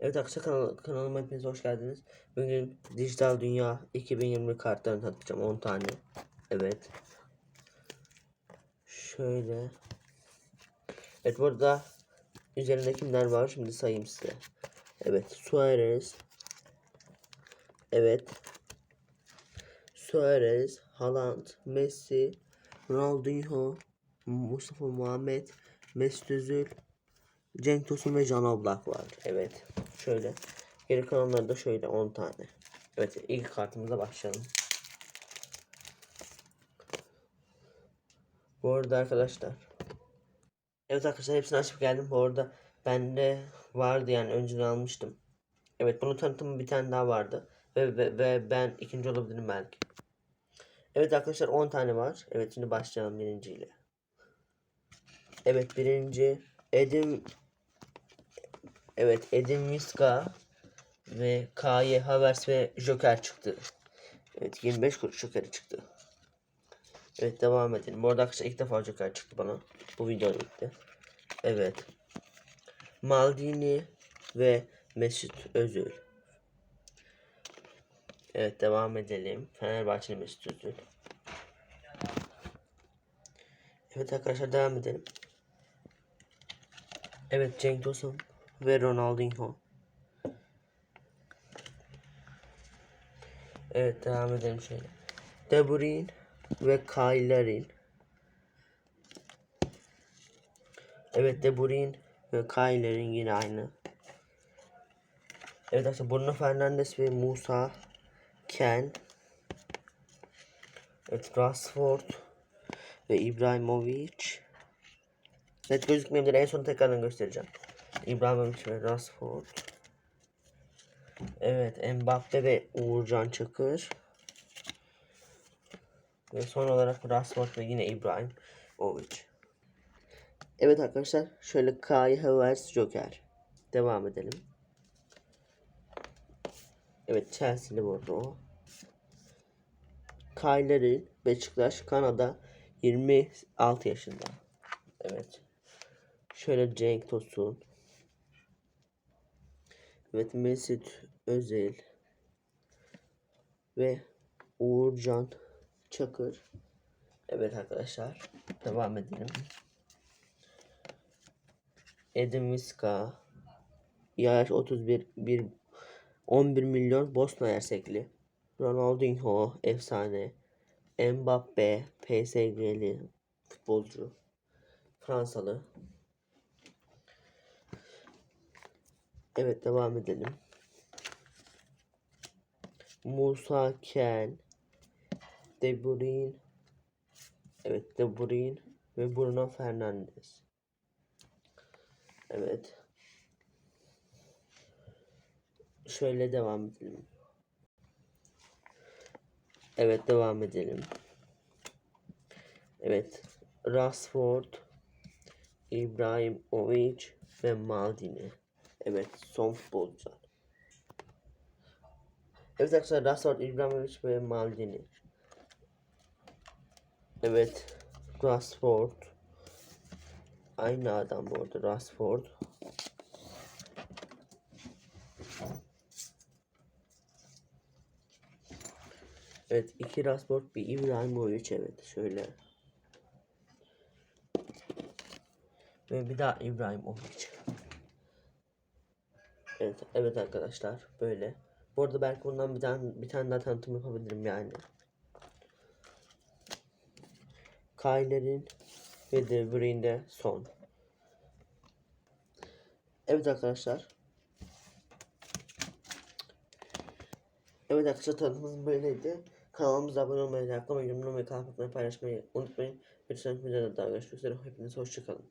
Evet arkadaşlar kanal, kanalıma hepiniz hoş geldiniz. Bugün Dijital Dünya 2020 kartlarını tanıtacağım 10 tane. Evet. Şöyle. Evet burada üzerinde kimler var şimdi sayayım size. Evet Suarez. Evet. Suarez, Haaland, Messi, Ronaldinho, Mustafa Muhammed, Mesut Özil, Cenk Tosun ve Can Oblak var. Evet. Şöyle. Geri kalanları da şöyle 10 tane. Evet ilk kartımıza başlayalım. Bu arada arkadaşlar. Evet arkadaşlar hepsini açıp geldim. Bu arada bende vardı yani önceden almıştım. Evet bunu tanıtımı bir tane daha vardı. Ve, ve, ve ben ikinci olabilirim belki. Evet arkadaşlar 10 tane var. Evet şimdi başlayalım birinciyle. Evet birinci Edim Evet Edim Miska ve KY Havers ve Joker çıktı. Evet 25 kuruş Joker çıktı. Evet devam edelim. Bu arada arkadaşlar ilk defa Joker çıktı bana. Bu videoda bitti. Evet. Maldini ve Mesut Özil. Evet devam edelim. Fenerbahçeli Mesut Özil. Evet arkadaşlar devam edelim. Evet Cenk Tosun ve Ronaldinho. Evet devam edelim şöyle. De Bruyne ve Kaylerin. Evet De Bruyne ve Kaylerin yine aynı. Evet arkadaşlar Bruno Fernandes ve Musa Ken. Evet Rashford ve İbrahimovic. Net gözükmeyebilir. En son tekrardan göstereceğim. İbrahimovic ve Rashford. Evet Mbappe ve Uğurcan Çakır. Ve son olarak Rashford ve yine İbrahimovic. Evet arkadaşlar şöyle Kai Havertz Joker. Devam edelim. Evet Chelsea'li bu arada o. Kaylerin Beşiktaş Kanada 26 yaşında. Evet. Şöyle Cenk Tosun. Evet Mesut Özil. Ve Uğurcan Çakır. Evet arkadaşlar. Devam edelim. Edin Viska. Yaş 31 bir 11 milyon Bosna Hersekli. Ronaldinho efsane. Mbappe PSG'li futbolcu. Fransalı. Evet devam edelim. Musa Ken. De Bruyne. Evet De Bruyne ve Bruno Fernandes. Evet. Şöyle devam edelim. Evet devam edelim. Evet. Rashford, İbrahimovic ve Maldini. Evet son futbolcular. Evet arkadaşlar Rashford, İbrahimovic ve Maldini. Evet. Rashford. Aynı adam bu arada Rashford. Evet iki Rashford bir İbrahimovic evet şöyle. Ve bir daha İbrahimovic. Evet evet arkadaşlar böyle. Bu arada belki bundan bir tane bir tane daha tanıtım yapabilirim yani. Kayler'in ve De Bruyne'de son. Evet arkadaşlar. Evet arkadaşlar tanıtımımız böyleydi. Kanalımıza abone olmayı, like yorum atmayı, paylaşmayı unutmayın. Bir sonraki videoda daha görüşmek üzere. Hepiniz hoşçakalın.